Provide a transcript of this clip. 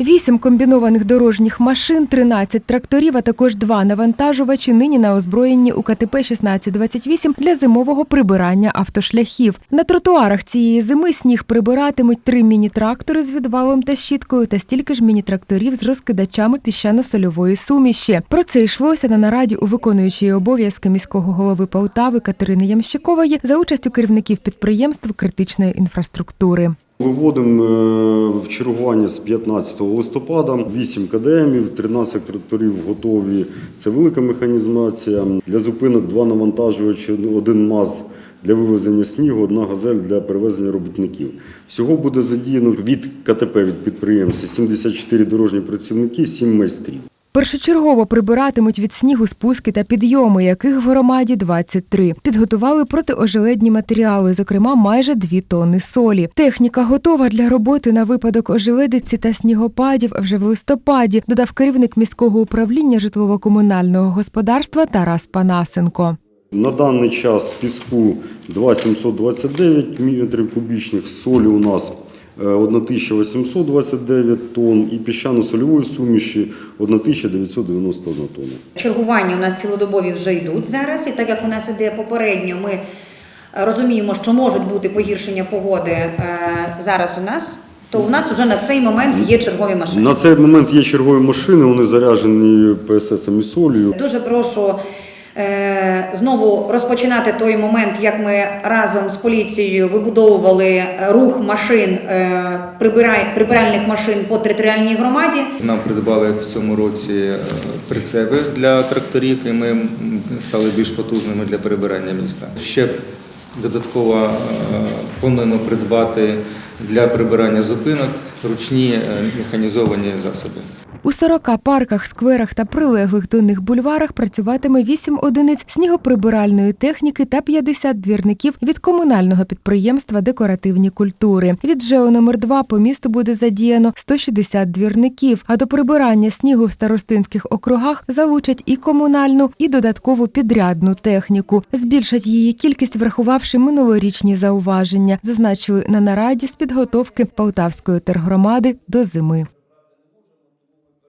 Вісім комбінованих дорожніх машин, 13 тракторів, а також два навантажувачі нині на озброєнні у КТП 1628 для зимового прибирання автошляхів. На тротуарах цієї зими сніг прибиратимуть три міні-трактори з відвалом та щіткою та стільки ж міні-тракторів з розкидачами піщано-сольової суміші. Про це йшлося на нараді у виконуючої обов'язки міського голови Полтави Катерини Ямщикової за участю керівників підприємств критичної інфраструктури. Виводимо е, в чергування з 15 листопада 8 КДМів, 13 тракторів готові. Це велика механізація. Для зупинок два навантажувачі, один МАЗ для вивезення снігу, одна газель для перевезення робітників. Всього буде задіяно від КТП від підприємства 74 дорожні працівники, 7 майстрів. Першочергово прибиратимуть від снігу спуски та підйоми, яких в громаді 23. Підготували протиожеледні матеріали, зокрема майже 2 тонни солі. Техніка готова для роботи на випадок ожеледиці та снігопадів вже в листопаді, додав керівник міського управління житлово-комунального господарства Тарас Панасенко. На даний час піску 2729 метрів кубічних, солі у нас 1829 тонн і піщано-сольової суміші 1991 тонна. Чергування у нас цілодобові вже йдуть зараз, і так як у нас іде попередньо, ми е, розуміємо, що можуть бути погіршення погоди е, зараз у нас, то у нас вже на цей момент є чергові машини. На цей момент є чергові машини, вони заряджені ПССом і солью. Дуже прошу знову розпочинати той момент, як ми разом з поліцією вибудовували е, рух машин, е, прибиральних машин по територіальній громаді. Нам придбали в цьому році е, прицепи для тракторів, і ми стали більш потужними для перебирання міста. Ще додатково е, плануємо придбати для прибирання зупинок ручні е, механізовані засоби. У 40 парках, скверах та прилеглих до них бульварах працюватиме 8 одиниць снігоприбиральної техніки та 50 двірників від комунального підприємства Декоративні культури. Від ЖЕО номер 2 по місту буде задіяно 160 двірників. А до прибирання снігу в старостинських округах залучать і комунальну, і додаткову підрядну техніку. Збільшать її кількість, врахувавши минулорічні зауваження, зазначили на нараді з підготовки Полтавської тергромади до зими.